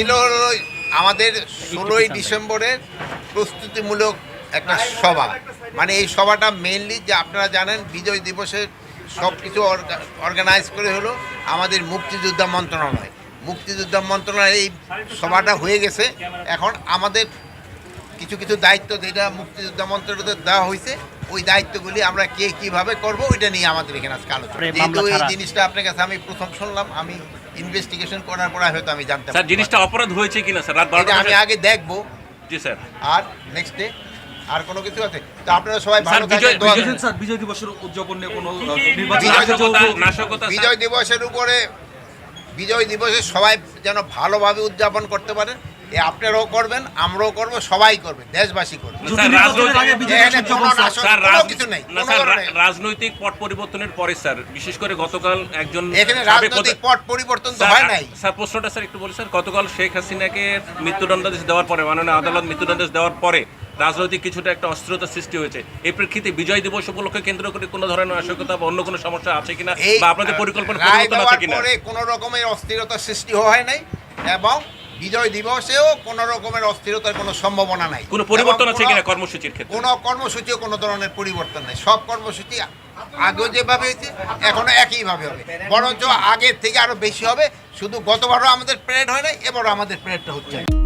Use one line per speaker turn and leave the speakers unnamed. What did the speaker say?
ছিল আমাদের ষোলোই ডিসেম্বরের প্রস্তুতিমূলক একটা সভা। মানে এই সভাটা মেনলি যে আপনারা জানেন, বিজয় দিবসের সব কিছু অর্গানাইজ করে হলো আমাদের মুক্তিযোদ্ধা মন্ত্রণালয়। মুক্তিযোদ্ধা মন্ত্রণালয় এই সভাটা হয়ে গেছে। এখন আমাদের কিছু কিছু দায়িত্ব যেটা মুক্তিযোদ্ধা মন্ত্রণালয় দেওয়া হয়েছে ওই দায়িত্বগুলি আমরা কে কীভাবে করব ওইটা নিয়ে আমাদের এখানে আজকে আলোচনা। যেহেতু এই জিনিসটা আপনার কাছে আমি প্রথম শুনলাম আমি ইনভেস্টিগেশন করার পর হয়তো আমি জানতে
স্যার জিনিসটা অপরাধ হয়েছে কিনা স্যার? রাত বারোটা
আমি আগে দেখব।
জি স্যার।
আর নেক্সট ডে আর কোনো কিছু আছে? তো আপনারা সবাই ভালো।
দেখেছেন স্যার বিজয় দিবসের উদযাপন নিয়ে কোনো নির্বাচন
বিজয় দিবসের উপরে বিজয় দিবসে সবাই যেন ভালোভাবে উদযাপন করতে পারেন। আপনারাও করবেন আমরাও করব সবাই করবে দেশবাসী করবে
রাজনৈতিক- পট পরিবর্তনের পরে স্যার বিশেষ করে গতকাল একজন
এখানে রাজনৈতিক পট পরিবর্তন তো হয় নাই।
স্যার প্রশ্নটা স্যার একটু বলি স্যার গতকাল শেখ হাসিনাকে মৃত্যুদণ্ডাদেশ দেওয়ার পরে মাননীয় আদালত মৃত্যুদণ্ডাদেশ দেওয়ার পরে রাজনৈতিক কিছুটা একটা অস্থিরতা সৃষ্টি হয়েছে। এই প্রেক্ষিতে বিজয় দিবস উপলক্ষে কেন্দ্র করে কোনো ধরনের নাশকতা বা অন্য কোনো সমস্যা আছে কিনা বা আপনাদের পরিকল্পনা পরিবর্তন আছে কিনা?
কোনো রকমের অস্থিরতা সৃষ্টি হয় নাই এবং বিজয় দিবসেও কোন রকমের অস্থিরতার কোনো সম্ভাবনা নাই।
কোনো পরিবর্তন আছে
কোনো-
কর্মসূচির ক্ষেত্রে?
কোনো কর্মসূচিও কোনো ধরনের পরিবর্তন নাই। সব কর্মসূচি আগেও যেভাবে হয়েছে এখনও একইভাবে হবে। বরঞ্চ আগের থেকে আরও বেশি হবে। শুধু গতবারও আমাদের প্রেড হয় না এবারও আমাদের প্রেডটা হচ্ছে।